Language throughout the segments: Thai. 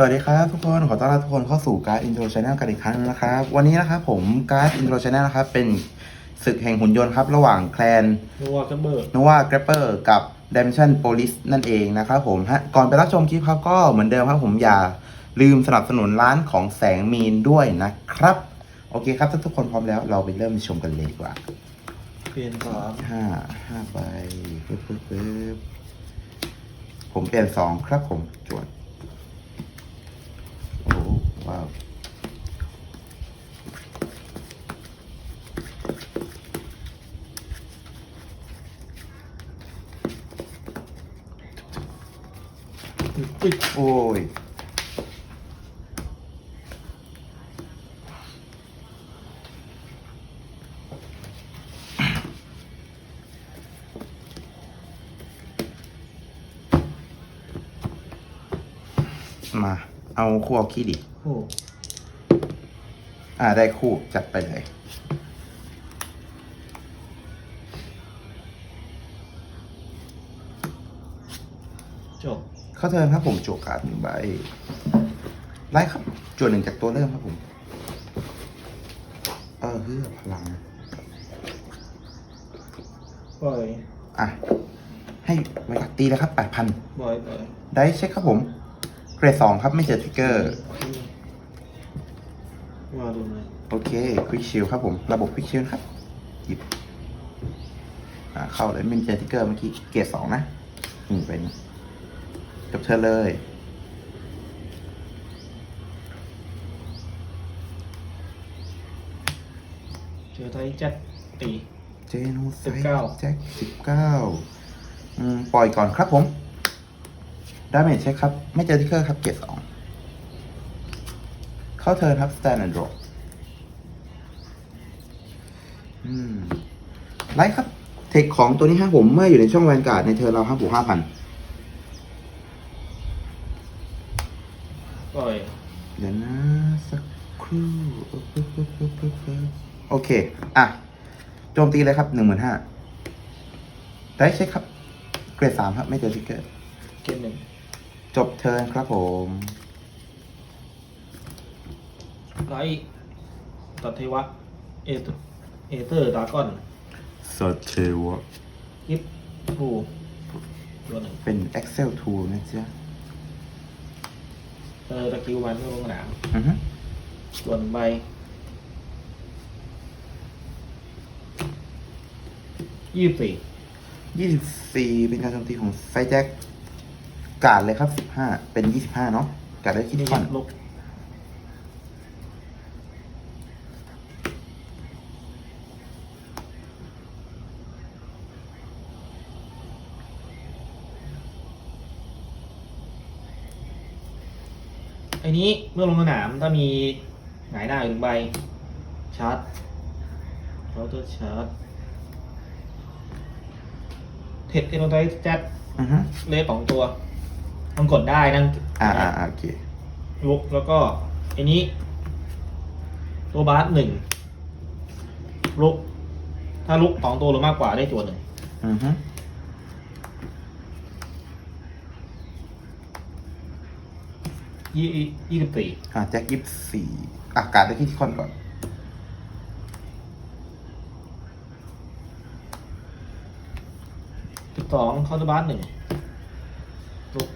สวัสดีครับทุกคนขอต้อนรับทุกคนเข้าสู่การ์ดอินโทรชแนลกันอีกครั้งนะครับ วันนี้นะครับผมการ์ดอินโทรชแนลนะครับ เป็นศึกแห่งหุ่นยนต์ครับ ระหว่างแคลนนัวกันเบิร์ดนวาแกรปเปอร์กับ Dimension Police นั่นเองนะครับผมฮะก่อนไปรับชมคลิปครับก็เหมือนเดิมครับผมอย่าลืมสนับสนุนร้านของแสงมีนด้วยนะครับ โอเคครับถ้าทุกคนพร้อมแล้วเราไปเริ่มชมกันเลยดีกว่าเปลี่ยนสามห้าห้าใบปึ๊บปึ๊บปึ๊บผมเปลี่ยนสองครับผมจวดโอ้ ว้าว อุ๊ย โอ้ย มา เอาคู่เอาขี้ดิโอ้อ่าได้คู่จัดไปเลย จบเข้าเทิร์นครับผมจั่วการ์ดหนึ่งใบไล่ครับจั่วหนึ่งจากตัวเริ่มครับผม เออเฮือพลัง ปล่อยอะ ให้ไว้กัดตีเลยครับแปดพัน ปล่อยปล่อย ได้เช็คครับผม เกรดสองครับไม่เจอทริกเกอร์ว่าดูไหมโอเคควิกชิลครับผม ระบบควิกชิลครับ หยิบอ่าเข้าเลยไม่เจอทริกเกอร์เมื่อกี้เกรดสองนะนี่เป็นจบเธอเลย เจอไทยจัดตีเจนูไซสิบเก้าแจ็คสิบเก้าอืมปล่อยก่อนครับผม ดาเมจเช็คครับ ไม่เจอทิกเกอร์ครับ เกรดสอง เข้าเทิร์นครับสแตนด์ดรออืมไลท์ครับ เทคของตัวนี้ครับผม เมื่ออยู่ในช่องแวนการ์ดในเทิร์นเราห้าบวกห้าพันปล่อยเดี๋ยวนะสักครู่ปึ๊บปึ๊บปึ๊บปึ๊บปึ๊บปึ๊บโอเค อะ โจมตีเลยครับหนึ่งหมื่นห้าได้เช็คครับ เกรดสามครับ ไม่เจอทิกเกอร์เกมหนึ่ง จบเทิร์นครับผมไลท์ตัดเทวะ เอเตอร์เอเตอร์ดากอนสดเชวะยิปทูตัวหนึ่งเป็น Excel tool นะจ๊ะเออตะกิวมันเมื่อลงสนามอือฮึส่วนใบยี่สิบสี่ยี่สิบสี่เป็นการโจมตีของไซแจ็ค การ์ดเลยครับสิบห้าเป็นยี่สิบห้าเนาะการ์ดได้คิดนี่ก่อนลุกไอ้นี้เมื่อลงสนามถ้ามีหงายหน้าอยู่หนึ่งใบชาร์จเคาน์เตอร์ชาร์จเทคเอโนไทแจ็คอือฮึเลสสองตัว มันกดได้นั่งอ่าอ่าอ่าโอเคลุกแล้วก็ไอ้นี้ ตัวบาสหนึ่งลุก ถ้าลุกสองตัวหรือมากกว่าได้ตัวหนึ่งอือฮึยี่ยี่สิบสี่อ่าแจ็คยี่สิบสี่อะการ์ดได้คิดก่อนก่อนสิบสองเคาน์เตอร์บาสหนึ่งลุก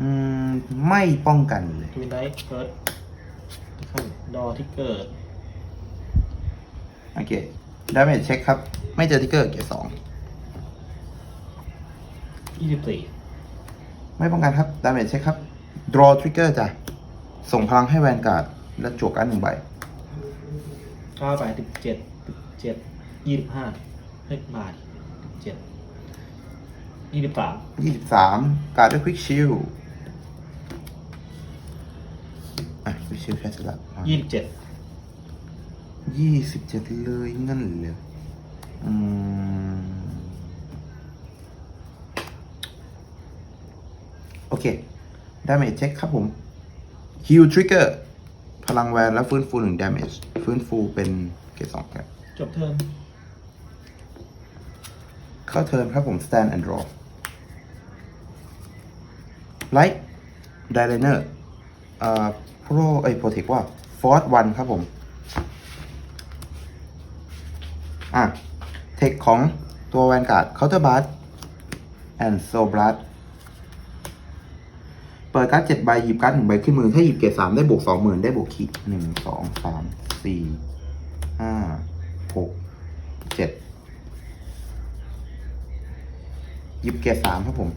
อืมไม่ป้องกันเลยทวินไดท์เฟิร์สขั้นดอทิกเกอร์โอเคดาเมจเช็คครับ ไม่เจอทิกเกอร์เกียร์สองยี่สิบสี่ไม่ป้องกันครับดาเมจเช็คครับ draw trigger จ้ะ ส่งพลังให้แวนการ์ด และจวกกันหนึ่งใบเก้าไปสิบเจ็ดสิบเจ็ดยี่สิบห้าเฮ้ยบาทสิบเจ็ดยี่สิบสามยี่สิบสามการ์ดด้วย quick shield อะ quick shield แค่สลับยี่สิบเจ็ดยี่สิบเจ็ดเลยงั้นเลยอืมโอเค damage check ครับผม heal trigger พลังแวนแล้วฟื้นฟูหนึ่ง damage ฟื้นฟูเป็นเกรดสองครับจบเทิร์นเข้าเทิร์นครับผม stand and draw light ไดไลเนอร์เอ่อโปรเอ้ย โปรเทคว่าฟอร์ e วันครับผม อะ เทคของตัวแวนการ์ดเคาน์เตอร์บัสแอนด์โซบลัสเปิดการ์ดเจ็ดใบหยิบการ์ดหนึ่งใบขึ้นมือ ถ้าหยิบเกรสามได้บวกสองหมื่นได้บวกคิดหนึ่งสองสามสี่ห้าหกเจ็ดหยิบเกรสามครับผม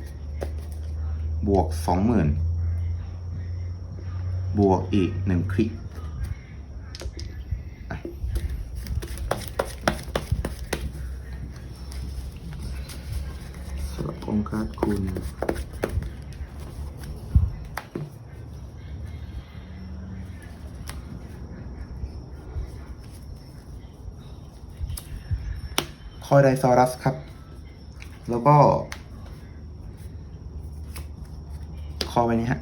บวกสองหมื่น บวกอีกหนึ่งคลิกอะสลับองค์การคุณคอยไดซอรัสครับ แล้วก็ คอไว้นี้ฮะ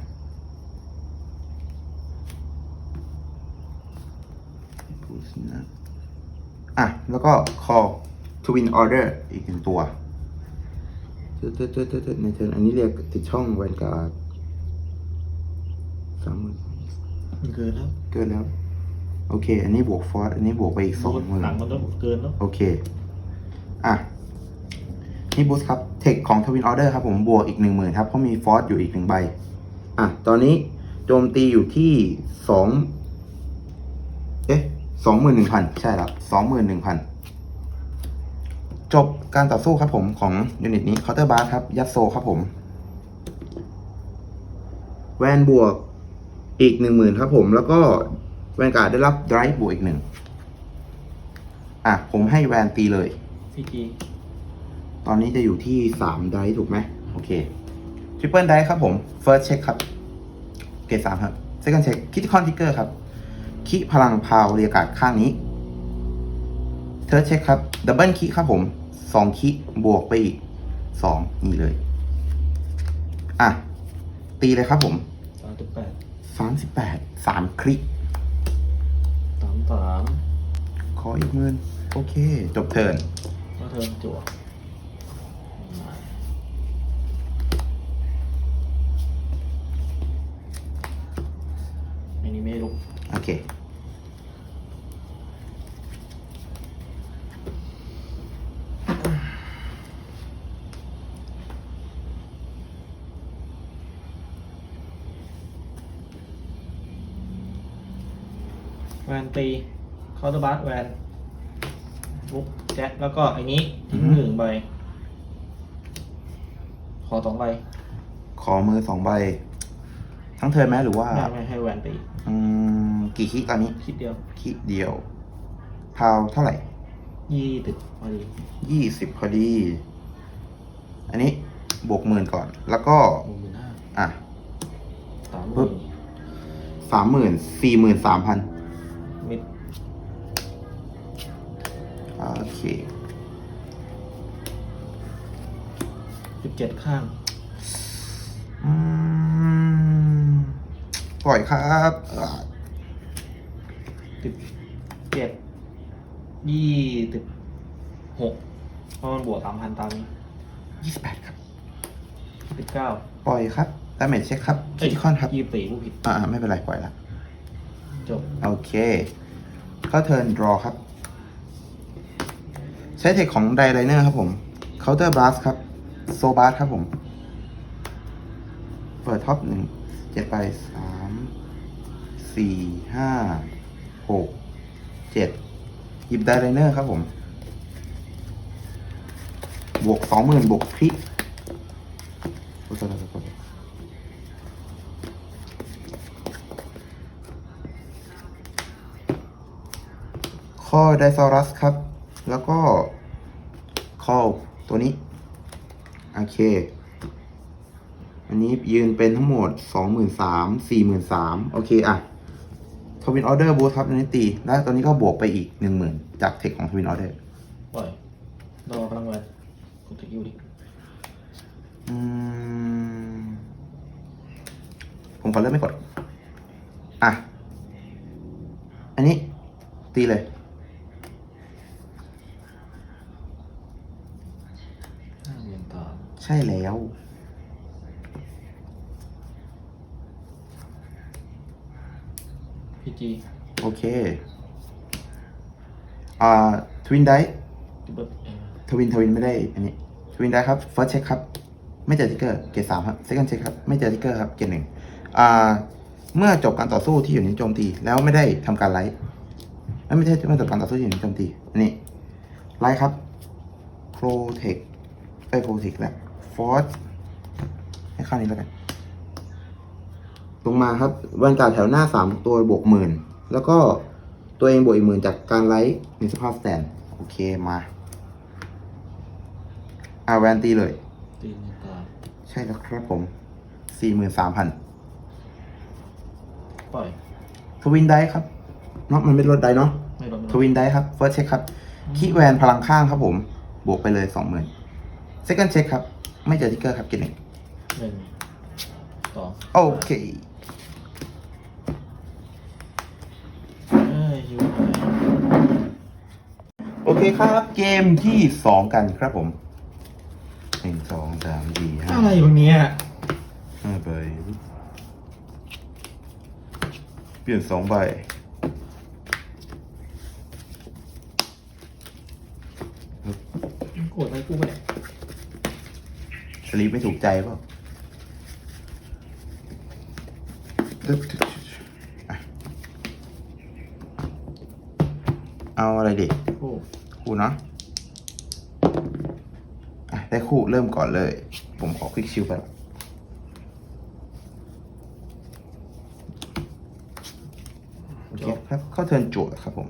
อะ แล้วก็คอ Twin Order อีกหนึ่งตัวเตดเตดเตดเตดในเทิร์นอันนี้เรียกติดช่องแวนการ์ดสามหมื่นมันเกินแล้ว เกินแล้ว โอเค อันนี้บวกฟอร์สอันนี้บวกไปอีกสองหมื่นหลังมันต้องเกินแล้วโอเค อะ นี่บูสครับ เทคของทวินออเดอร์ครับผมบวกอีกหนึ่งหมื่นครับ เพราะมีฟอสอยู่อีกหนึ่งใบ อะ ตอนนี้โจมตีอยู่ที่สองเอ๊ะ สองหมื่นหนึ่งพันใช่แล้วสองหมื่นหนึ่งพันจบการต่อสู้ครับผมของยูนิตนี้เคาน์เตอร์บาร์ครับ ยัดโซครับผม แวนบวกอีกหนึ่งหมื่นครับผม แล้วก็แวนการ์ดได้รับไดรฟ์บวกอีกหนึ่งอะ ผมให้แวนตีเลยพี่จีตอนนี้จะอยู่ที่สามไดถูกไหมโอเคทริปเปิลไดครับผม first check ครับ เกรดสามครับ second check คิดคอนทิกเกอร์ครับ คิพลังพาวเรียกาศข้างนี้ third check ครับดับเบิลคิครับผมสองคิบวกไปอีกสองนี่เลย อะ ตีเลยครับผมสามสิบแปดสามสิบแปดสามคลิกสามสามขออีกหมื่นโอเค จบเทิร์นก็เทิร์นจั่วอันนี้ไม่ลุก โอเค แวนตีเคาน์เตอร์บัสแวนลุกแจ็คแล้วก็ไอ้นี้ทิ้งอือฮึ หนึ่งใบ ขอสองใบขอมือสองใบ ทั้งเทิร์นไหมหรือว่า ไม่ไม่ให้แวนตี อืม กี่คลิกตอนนี้คิดเดียวคลิกเดียวพาวเท่าไหร่ยี่ติดพอดียี่สิบพอดี อันนี้บวกหมื่นก่อน แล้วก็หนึ่งหมื่นห้าอะ สามหปึ๊มื่บ นสามหมื่นสี่หมื่นสามพันมิดโอเคสิบเจ็ดข้างอืมปล่อยครับอ่า สิบเจ็ดยี่สิบหกเพราะมันบวกสามพันตามนี้ยี่สิบแปดครับ สิบเก้าปล่อยครับดาเมจเช็คครับคิดคอนครับยี่สิบสี่ผู้ผิดอ่าไม่เป็นไรปล่อยละจบโอเค เข้าเทิร์นรอครับ ใช้เทคของไดไลเนอร์ครับผมเคาน์เตอร์บ s สครับ โซบ s สครับผม เปิดท็อปหนึ่งเจ็ดไปสามสี่ห้า หกเจ็ดหยิบไดไลเนอร์ครับผม บวกสองหมื่นบวกคลิกโอ้โหข้อไดซอรัสครับ แล้วก็ข้อตัวนี้ โอเค อันนี้ยืนเป็นทั้งหมดสองหมื่นสามสี่หมื่นสามโอเค อะ ทวินออเดอร์บูทครับอันนี้ตี แล้วตอนนี้ก็บวกไปอีกหนึ่งหมื่นจากเทคของทวินออเดอร์ปล่อยรอพลังแวนกดถึงยูดิอืมผมขอเริ่มไม่กด อะ อันนี้ ตีเลยห้าหมื่นตามใช่แล้ว จีโอเคอ่าทวินไดดิเบิลเออทวินทวินไม่ได้อันนี้ทวินได้ครับ first check ครับไม่เจอทิกเกอร์เกรดสามครับ second check ครับไม่เจอทิกเกอร์ครับเกรดหนึ่งอ่าเมื่อจบการต่อสู้ที่อยู่ในโจมตี แล้วไม่ได้ทำการไลท์ไม่ไม่ใช่เมื่อจบการต่อสู้ที่อยู่ในโจมตีอันนี้ไลท์ครับ protect ไอ้ protect แล้ว force ให้ค่านี้แล้วกัน ลงมาครับแวนการ์ดแถวหน้าสามตัวบวกหมื่นแล้วก็ตัวเองบวกอีกหมื่นจากการไลท์ในสภาพสแตนโอเคมาอาแวนตีเลย ตีหนึ่งตาใช่แล้วครับผมสี่หมื่นสามพันปล่อย ทวินได้ครับเนาะมันไม่ลดได้เนาะ ไม่ลดไม่ทลดวินได้ครับเฟิร์สเช็คครับคีแวนพลังข้างครับผม บวกไปเลยสองหมื่นเซคันด์เช็คครับ ไม่เจอทิกเกอร์ครับเกณฑ์หนึ่งหนึ่งสองโอเค เอ้ยยูไป โอเคครับ เกมที่สองกันครับผมหนึ่งสองสามสี่ห้าอะไรวะเนี้ยห้าใบเปลี่ยนสองใบโกรธอะไรกูไปเนี่ยสลีปไม่ถูกใจเปล่าตึ๊บตึ๊บอะเอาอะไรดิโอ้ คู่เนาะอะได้คู่เริ่มก่อนเลย ผมขอคลิกชิวไปละโอเคครับเข้าเทิร์นจั่วครับผม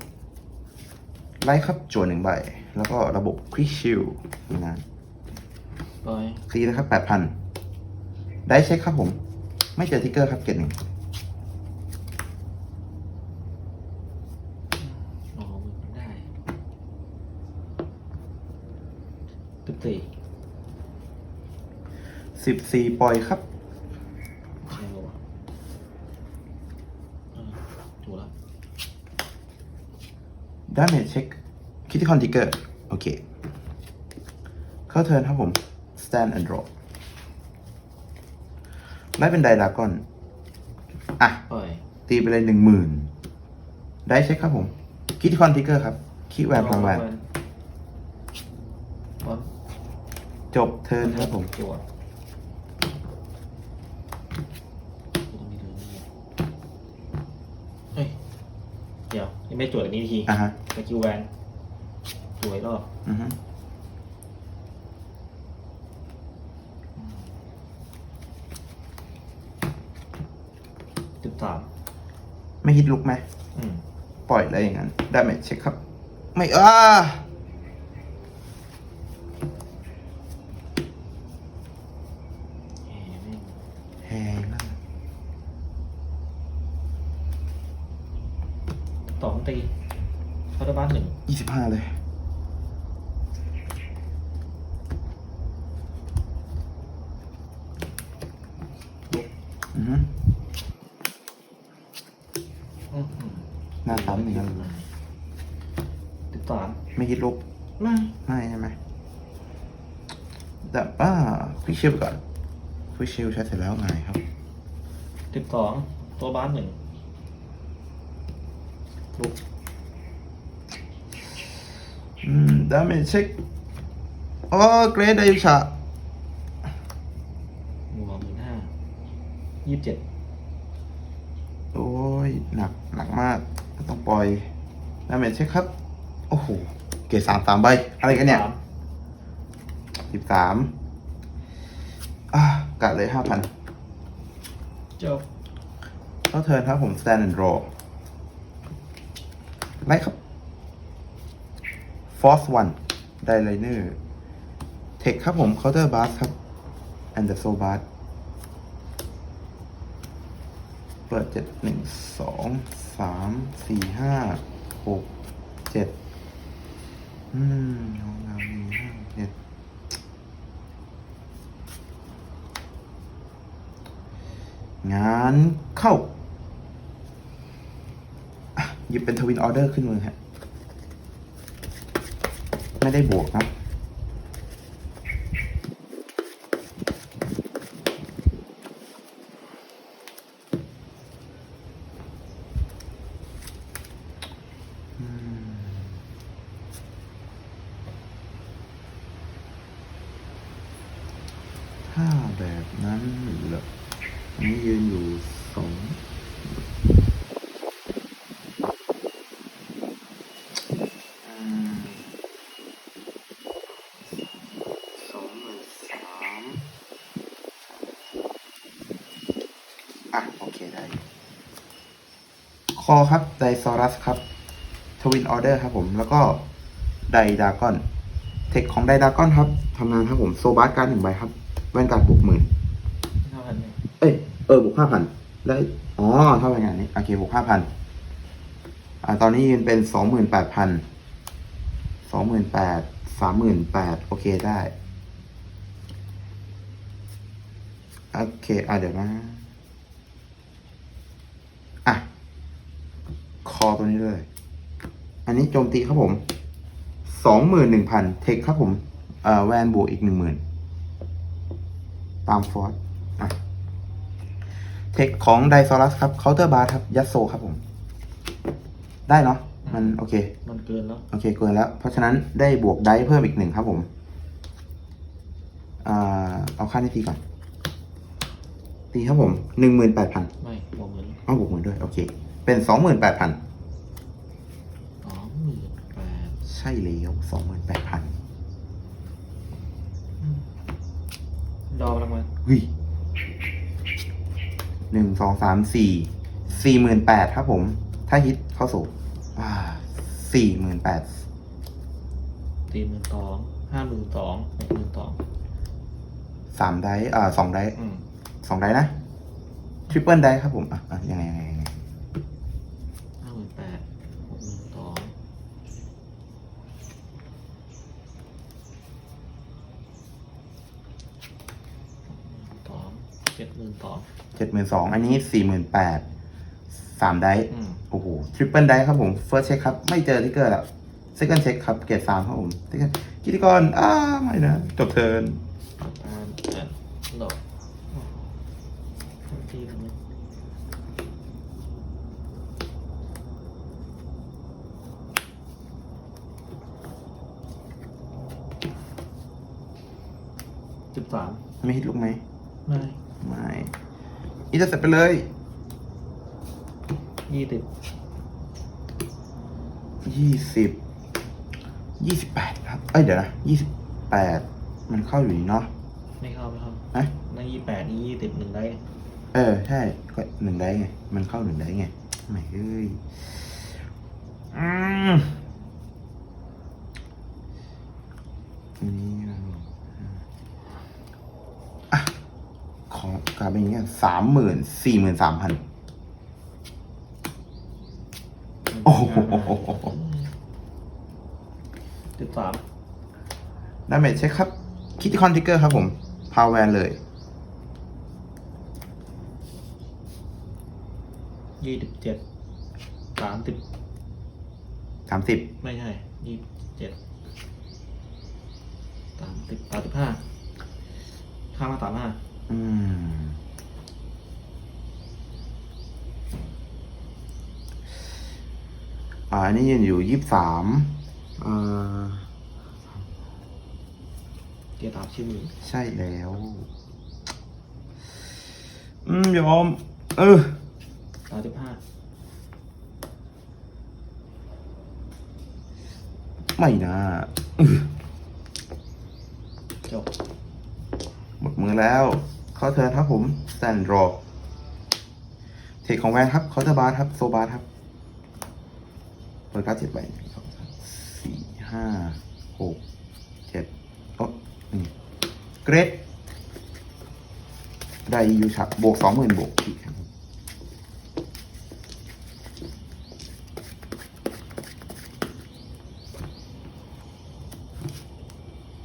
ไล่ครับจั่วหนึ่งใบ แล้วก็ระบบคลิกชิวนะปล่อยคลีนะครับแปดพันได้เช็คครับผม ไม่เจอทิกเกอร์ครับเกตหนึ่ง อ๋อมันได้ตึ๊บตี สิบสี่ปล่อยครับใช่ปะวะเออถูกแล้วดาเมจเช็คคิติคอนทิกเกอร์โอเค เข้าเทิร์นครับผม stand and draw ไล่เป็นไดดากอน อะ ปล่อยตีไปเลยหนึ่งหมื่นได้เช็คครับผม คิติคอนทิกเกอร์ครับ คิแวนพลังแวนบอลจบเทิร์นครับผม จั่วกูต้องมีเรื่องนี้เฮ้ย เดี๋ยวยังไม่จวดอันนี้ทีอะฮะสกิลแวนสวยรอบอือฮึสิบสามไม่ฮิตลุกไหมอืม ปล่อยอะไรอย่างนั้นดาเมจเช็คครับ ไม่อ้า แหมแม่ง แหงนั่น สอง ตีเขาได้บ้านหนึ่งยี่สิบห้าเลยอือฮึอื้อหือหน้าซ้ำอย่างนั้นเลยสิบสามไม่ฮิตลุกไม่ไม่ใช่ไหมแต่อ่าควิกชิลก่อนควิกชิลใช้เสร็จแล้วไงครับ สิบสองตัวบ้านหนึ่ง ลุกอืมดาเมจเช็คโอ้เกรดไดชะหัวหมื่นห้ายี่สิบเจ็ด โอ้ย หนัก หนักมาก ต้องปล่อยดาเมจเช็คครับ โอ้โห เกรดสามสามใบ อะไรกันเนี่ยสามสิบสามอะกัดเลยห้าพันจบ เข้าเทิร์นครับผม stand and draw ไล่ครับ force one ไดไลเนอร์เทคครับผม counter blast ครับ and the soul blast เปิดเจ็ดหนึ่งสองสามสี่ห้าหกเจ็ดอืมของเรามีห้าเจ็ดงานเข้า หยิบเป็นทวินออเดอร์ขึ้นมือฮะ ไม่ได้บวกครับ ถ้าแบบนั้นเหรออันนี้ยืนอยู่สอง อครับไดซอรัสครับทวินออเดอร์ครับผมแล้วก็ไดดากอน เทคของไดดากอนครับทำงานครับผมโซบาร์การหนึ่งใบครับแว่นการดบวกหมื่นห้าพันเนี่ยเอ้ยเออบวกห้าพันแล้วอ๋อเท่าไหร่งานนี้โอเคบวกห้าพันอ่าตอนนี้ยืนเป็นสองหมื่นแปดพันสองหมื่นแปดสามหมื่นแปดโอเคได้โอเคอะเดี๋ยวนะอะ คอตัวนี้เลย อันนี้โจมตีครับผมสองหมื่นหนึ่งพันเทคครับผมเอ่อแวนบวกอีกหนึ่งหมื่นตามฟอร์สอะเทคของไดซอรัสครับเคาน์เตอร์บาร์ครับ ยัดโซครับผม ได้เนาะมันโอเค มันเกินแล้ว โอเคเกินแล้ว เพราะฉะนั้นได้บวกได้เพิ่มอีกหนึ่งครับผมอ่าเอาค่านี้ตีก่อน ตีครับผมหนึ่งหมื่นแปดพันไม่บวกเหมือนเอาบวกหมื่นด้วย โอเค เป็นสองหมื่นแปดพันสองหมื่นแปดใช่แล้วสองหมื่นแปดพันดอกรางวัลเฮ้ยหนึ่งสองสามสี่สี่หมื่นแปดครับผม ถ้าฮิตเข้าสู่อ่าสี่หมื่นแปดสี่หมื่นสองห้าหมื่นสองหกหมื่นสองสามได้อ่าสองได้อืม สองได้นะทริปเปิลได้ครับผม อะอะยังไงยังไงยังไง ห้าหมื่นแปดหกหมื่นสองสองเจ็ดหมื่นสองเจ็ดหมื่นสองอันนี้สี่หมื่นแปดสามได้อืมโอ้โหทริปเปิลได้ครับผมเฟิร์สเช็คครับ ไม่เจอทิกเกอร์แล้วเซคันด์เช็คครับ เกรดสามครับผม second กิติกรอ้าไม่นะ จบเทิร์นตามอะดอกที่ทำไมสิบสามไม่ฮิตลูกไหม ไม่ ไม่อีจะเสร็จไปเลยยี่สิบยี่สิบยี่สิบแปดครับ เอ้ยเดี๋ยวนะยี่สิบแปดมันเข้าอยู่นี่เนาะไม่เข้าไม่เข้านะนั่นยี่แปดนี่ยี่สิบหนึ่งได้ เออ ใช่ ก็หนึ่งได้ไง มันเข้าหนึ่งได้ไงไม่เอ้ยอืมอันนี้เราอะ ขอกลับไปอย่างเงี้ยสามหมื่นสี่หมื่นสามพันโอ้โหสิบสามดาเมจเช็คครับ คิดคอนทิกเกอร์ครับผม พาวแวนเลยยี่สิบเจ็ดสามสิบสามสิบไม่ใช่ยี่สิบเจ็ดสามสิบสามสิบห้าข้ามมาสามห้า อืม อ่าอันนี้ยืนอยู่ยี่สิบสามอ่าเกียร์ตามชื่อมือใช่แล้ว อืมยอม เออสามสิบห้าไม่นะอื้อจบหมดมือแล้วเข้าเทิร์นครับผมสแตนดรอเทคของแวนครับเคาน์เตอร์บาร์ครับโซบาร์ครับเปิดการ์ดเจ็ดใบหนึ่งสองสามสี่ห้าหกเจ็ดโอ้นี่เกรดได้ยูชับบวกสองหมื่นบวกอีกครับ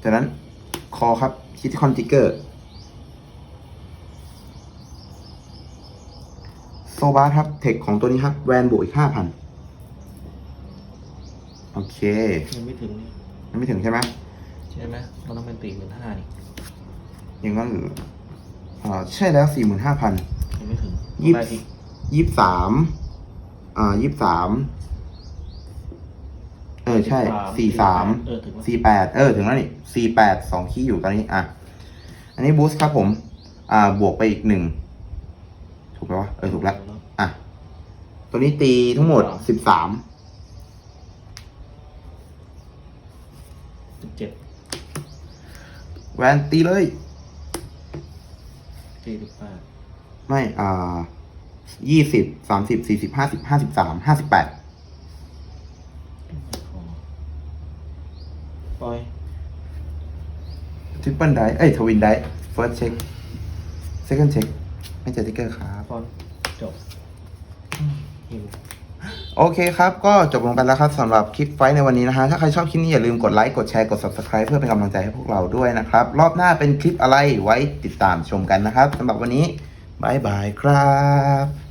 จากนั้นคอครับคิติคอนติเกอร์ โซ บาร์ครับ เทคของตัวนี้ครับ แวนบวกอีกห้าพันโอเค ยังไม่ถึงนี่ยังไม่ถึงใช่ไหมใช่ไหมมันต้องเป็นตีหมื่นห้านี่อย่างนั้นหรืออ่าใช่แล้วสี่หมื่นห้าพันยังไม่ถึงยี่สิบได้อีกยี่สามอ่ายี่สามเออใช่สี่สามเออถึงแล้วสี่แปดเออถึงแล้วนี่สี่แปดสองคีย์อยู่ตอนนี้อะอันนี้บูสต์ครับผม อ่าบวกไปอีกหนึ่งถูกไหมวะเออถูกแล้วอะ ตัวนี้ตีทั้งหมดสิบสามสิบเจ็ดแวนตีเลย สี่สิบแปดไม่อ่ายี่สิบสามสิบสี่สิบห้าสิบห้าสิบสามห้าสิบแปดปล่อยทริปเปิลไดเอ้ยทวินไดเฟิร์สเช็คเซคันด์เช็คไม่เจอติ๊กเกอร์ครับฟอนจบหิว โอเคครับ ก็จบลงไปแล้วครับสำหรับคลิปไฟในวันนี้นะฮะ ถ้าใครชอบคลิปนี้อย่าลืมกดไลค์ กดแชร์ กด subscribe เพื่อเป็นกำลังใจให้พวกเราด้วยนะครับ รอบหน้าเป็นคลิปอะไรไว้ติดตามชมกันนะครับสำหรับวันนี้บายบายครับ